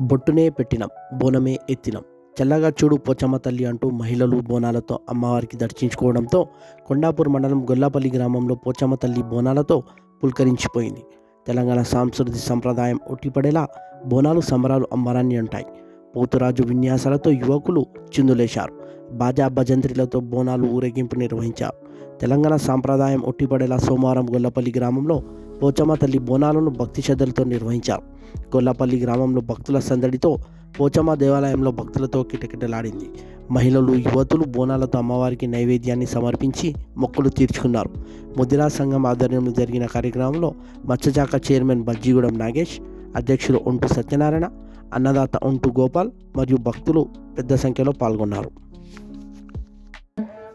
బొట్టునే పెట్టినం బోనమే ఎత్తినం. చల్లగా చూడు పోచమ్మ తల్లి అంటూ మహిళలు బోనాలతో అమ్మవారికి దర్శించుకోవడంతో కొండాపూర్ మండలం గొల్లాపల్లి గ్రామంలో పోచమ్మ తల్లి బోనాలతో పులకరించిపోయింది. తెలంగాణ సాంస్కృతిక సంప్రదాయం ఒట్టిపడేలా బోనాలు సంబరాలు అంబరాన్ని అంటాయి. పోతురాజు విన్యాసాలతో యువకులు చిందులేశారు. బాజా భజంత్రిలతో బోనాలు ఊరేగింపు నిర్వహించారు. తెలంగాణ సాంప్రదాయం ఒట్టిపడేలా సోమవారం గొల్లపల్లి గ్రామంలో పోచమ్మ తల్లి బోనాలను భక్తి శ్రద్ధలతో నిర్వహించారు. గొల్లపల్లి గ్రామంలో భక్తుల సందడితో పోచమ్మ దేవాలయంలో భక్తులతో కిటకిటలాడింది. మహిళలు యువతులు బోనాలతో అమ్మవారికి నైవేద్యాన్ని సమర్పించి మొక్కులు తీర్చుకున్నారు. ముదిరా సంఘం ఆధ్వర్యంలో జరిగిన కార్యక్రమంలో మత్స్యశాఖ చైర్మన్ బజ్జిగూడెం నాగేష్ అధ్యక్షులు ఒంటు సత్యనారాయణ అన్నదాత ఒంటు గోపాల్ మరియు భక్తులు పెద్ద సంఖ్యలో పాల్గొన్నారు.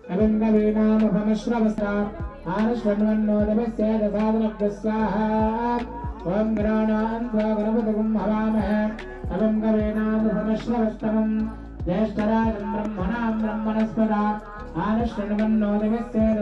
అభింగవీనాముపమశ్రవస్తా ఆనశ్వన్వన్నోదమస్యేదసాదనగ్రస్వాహా ఓం గణానాన్వా గణపతిగుం హవామహే అభింగవీనాముపమశ్రవస్తమం జ్యేష్ఠరాజం బ్రహ్మణాం బ్రహ్మణస్పద ఆనశ్వన్వన్నోదమస్యేద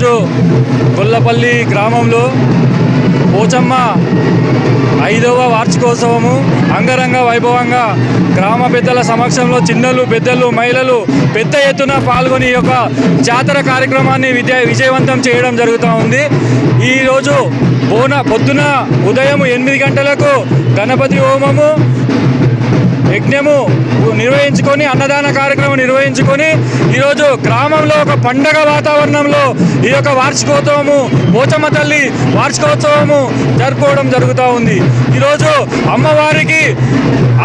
ఈరోజు గొల్లపల్లి గ్రామంలో పోచమ్మ ఐదవ వార్షికోత్సవము అంగరంగ వైభవంగా గ్రామ పెద్దల సమక్షంలో చిన్నలు పెద్దలు మహిళలు పెద్ద ఎత్తున పాల్గొని ఈ యొక్క జాతర కార్యక్రమాన్ని విద్య విజయవంతం చేయడం జరుగుతూ ఉంది. ఈరోజు బోన పొద్దున ఉదయం ఎనిమిది గంటలకు గణపతి హోమము యజ్ఞము నిర్వహించుకొని అన్నదాన కార్యక్రమం నిర్వహించుకొని ఈరోజు గ్రామంలో ఒక పండగ వాతావరణంలో ఈ యొక్క వార్షికోత్సవము పోచమ్మ తల్లి వార్షికోత్సవము జరుపుకోవడం జరుగుతూ ఉంది. ఈరోజు అమ్మవారికి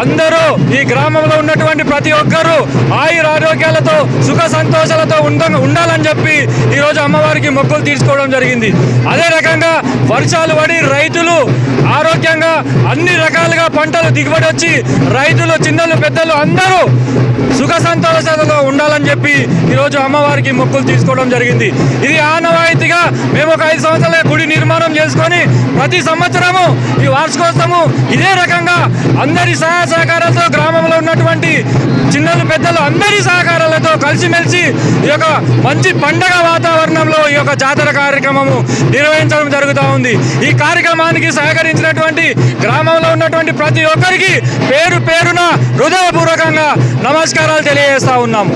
అందరూ ఈ గ్రామంలో ఉన్నటువంటి ప్రతి ఒక్కరూ ఆయుర ఆరోగ్యాలతో సుఖ సంతోషాలతో ఉండ ఉండాలని చెప్పి ఈరోజు అమ్మవారికి మొక్కులు తీర్చుకోవడం జరిగింది. అదే రకంగా వర్షాలు పడి రైతులు ఆరోగ్యంగా అన్ని రకాలుగా పంటలు దిగుబడి వచ్చి రైతులు చిన్నలు పెద్దలు అందరూ సుఖ సంతోషాలతో ఉండాలని చెప్పి ఈరోజు అమ్మవారికి మొక్కులు తీసుకోవడం జరిగింది. ఇది ఆనవాయితీగా మేము ఒక ఐదు సంవత్సరాల గుడి నిర్మాణం చేసుకొని ప్రతి సంవత్సరము ఈ వార్షికోత్సవము ఇదే రకంగా అందరి సహాయ సహకారాలతో గ్రామంలో ఉన్నటువంటి చిన్నలు పెద్దలు అందరి సహకారాలతో కలిసిమెలిసి ఈ యొక్క మంచి పండగ వాతావరణంలో ఈ యొక్క జాతర కార్యక్రమము నిర్వహించడం జరుగుతూ ఉంది. ఈ కార్యక్రమానికి సహకరించినటువంటి గ్రామంలో ఉన్నటువంటి ప్రతి ఒక్కరికి పేరు పేరున హృదయపూర్వకంగా నమస్కారాలు తెలియజేస్తా ఉన్నాము.